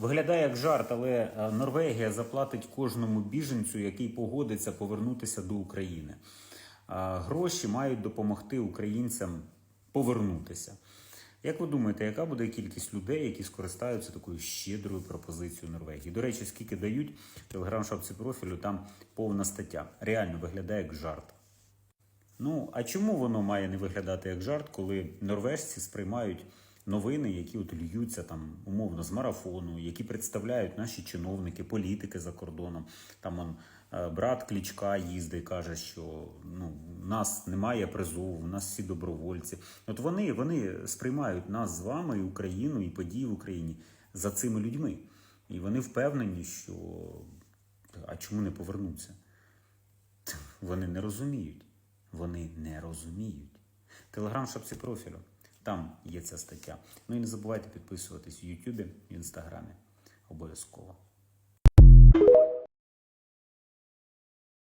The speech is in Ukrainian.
Виглядає як жарт, але е, Норвегія заплатить кожному біженцю, який погодиться повернутися до України. Гроші мають допомогти українцям повернутися. Як ви думаєте, яка буде кількість людей, які скористаються такою щедрою пропозицією Норвегії? До речі, скільки дають телеграм-шапці профілю, там повна стаття. Реально виглядає як жарт. Ну, а чому воно має не виглядати як жарт, коли норвежці сприймають новини, які от льються там умовно з марафону, які представляють наші чиновники, політики за кордоном. Там он е, брат Клічка їздить, каже, що ну нас немає призову, у нас всі добровольці. От вони, вони сприймають нас з вами, і Україну, і події в Україні за цими людьми. І вони впевнені, що а чому не повернуться? Вони не розуміють. Вони не розуміють. Телеграм шапці профілю. Там є ця стаття. Ну і не забувайте підписуватись в Ютубі, в Інстаграмі. Обов'язково.